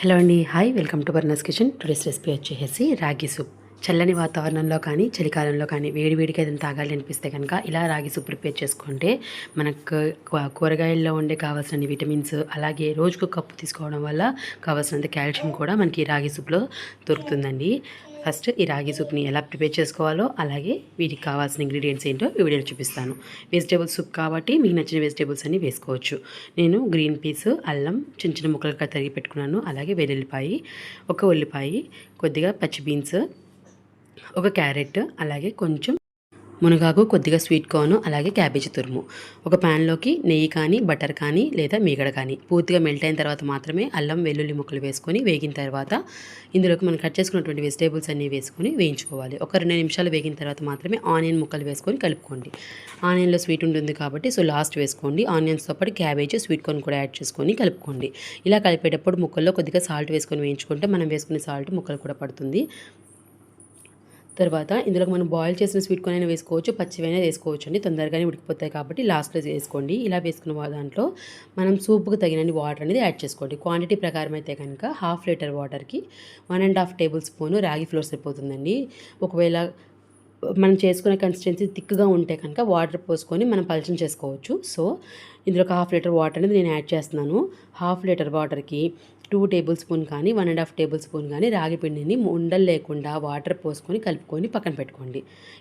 Hello అండి. Hi welcome to బర్నస్ kitchen. Today's recipe వచ్చేసి రాగి సూప్. చల్లని వాతావరణంలో కానీ చలికాలంలో కానీ వేడి వేడిగా ఏదైనా తాగాలి అనిపిస్తే కనుక ఇలా రాగి సూప్ ప్రిపేర్ చేసుకుంటే మనకు కూరగాయల్లో ఉండే కావాల్సిన విటమిన్స్ అలాగే రోజుకు కప్పు తీసుకోవడం వల్ల కావాల్సినంత కాల్షియం కూడా మనకి ఈ రాగి సూప్లో దొరుకుతుందండి. ఫస్ట్ ఈ రాగి సూప్ని ఎలా ప్రిపేర్ చేసుకోవాలో అలాగే వీటికి కావాల్సిన ఇంగ్రీడియంట్స్ ఏంటో ఈ వీడియోలో చూపిస్తాను. వెజిటేబుల్ సూప్ కాబట్టి మీకు నచ్చిన వెజిటేబుల్స్ అన్ని వేసుకోవచ్చు. నేను గ్రీన్ పీస్ అల్లం చిన్న చిన్న ముక్కలుగా తరిగి పెట్టుకున్నాను. అలాగే వెల్లుల్లిపాయి ఒక ఉల్లిపాయ కొద్దిగా పచ్చి బీన్స్ ఒక క్యారెట్ అలాగే కొంచెం మునగాకు కొద్దిగా స్వీట్ కార్న్ అలాగే క్యాబేజీ తురుము. ఒక ప్యాన్లోకి నెయ్యి కానీ బటర్ కానీ లేదా మీగడ కానీ. పూర్తిగా మెల్ట్ అయిన తర్వాత మాత్రమే అల్లం వెల్లుల్లి ముక్కలు వేసుకొని వేగిన తర్వాత ఇందులోకి మనం కట్ చేసుకున్నటువంటి వెజిటేబుల్స్ అన్నీ వేసుకొని వేయించుకోవాలి. ఒక రెండు నిమిషాలు వేగిన తర్వాత మాత్రమే ఆనియన్ ముక్కలు వేసుకొని కలుపుకోండి. ఆనియన్లో స్వీట్ ఉంటుంది కాబట్టి సో లాస్ట్ వేసుకోండి. ఆనియన్స్తో పాటు క్యాబేజీ స్వీట్ కార్న్ కూడా యాడ్ చేసుకొని కలుపుకోండి. ఇలా కలిపేటప్పుడు ముక్కల్లో కొద్దిగా సాల్ట్ వేసుకొని వేయించుకుంటే మనం వేసుకునే సాల్ట్ ముక్కలు కూడా పడుతుంది. తర్వాత ఇందులో మనం బాయిల్ చేసిన స్వీట్ కార్న్ అయినా వేసుకోవచ్చు పచ్చివైనా వేసుకోవచ్చు అండి. తొందరగానే ఉడికిపోతాయి కాబట్టి లాస్ట్లో వేసుకోండి. ఇలా వేసుకున్న దాంట్లో మనం సూప్కి తగినన్ని వాటర్ అనేది యాడ్ చేసుకోండి. క్వాంటిటీ ప్రకారం అయితే కనుక హాఫ్ లీటర్ వాటర్కి one and half tablespoon ragi flour సరిపోతుందండి. ఒకవేళ మనం చేసుకునే కన్సిస్టెన్సీ థిక్గా ఉంటే కనుక వాటర్ పోసుకొని మనం పలచన చేసుకోవచ్చు. సో ఇందులో ఒక హాఫ్ లీటర్ వాటర్ అనేది నేను యాడ్ చేస్తున్నాను. హాఫ్ లీటర్ వాటర్కి టూ టేబుల్ స్పూన్ కానీ one and half tablespoon కానీ రాగి పిండిని ఉండలు లేకుండా వాటర్ పోసుకొని కలుపుకొని పక్కన పెట్టుకోండి.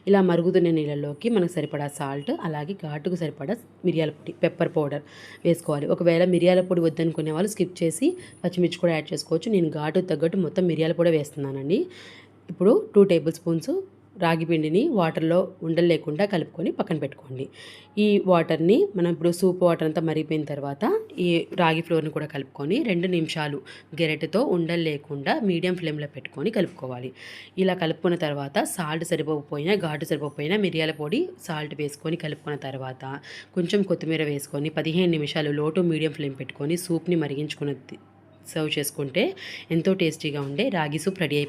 ఇలా మరుగుతున్న నీళ్ళలోకి మనకు సరిపడా సాల్ట్ అలాగే ఘాటుకు సరిపడా మిరియాల పొడి పెప్పర్ పౌడర్ వేసుకోవాలి. ఒకవేళ మిరియాల పొడి వద్దనుకునే వాళ్ళు స్కిప్ చేసి పచ్చిమిర్చి కూడా యాడ్ చేసుకోవచ్చు. నేను ఘాటు తగ్గట్టు మొత్తం మిరియాల పొడి వేస్తున్నానండి. ఇప్పుడు టూ టేబుల్ స్పూన్స్ రాగి పిండిని వాటర్లో ఉండలు లేకుండా కలుపుకొని పక్కన పెట్టుకోండి. ఈ వాటర్ని మనం ఇప్పుడు సూప్ వాటర్ అంతా మరిగిపోయిన తర్వాత ఈ రాగి ఫ్లోర్ని కూడా కలుపుకొని రెండు నిమిషాలు గెరెటతో ఉండలు లేకుండా మీడియం ఫ్లేమ్లో పెట్టుకొని కలుపుకోవాలి. ఇలా కలుపుకున్న తర్వాత సాల్ట్ సరిపోకపోయినా ఘాటు సరిపోకపోయినా మిరియాల పొడి సాల్ట్ వేసుకొని కలుపుకున్న తర్వాత కొంచెం కొత్తిమీర వేసుకొని పదిహేను నిమిషాలు లో టు మీడియం ఫ్లేమ్ పెట్టుకొని సూప్ని మరిగించుకున్న సర్వ్ చేసుకుంటే ఎంతో టేస్టీగా ఉండే రాగి సూప్ రెడీ అయిపోయింది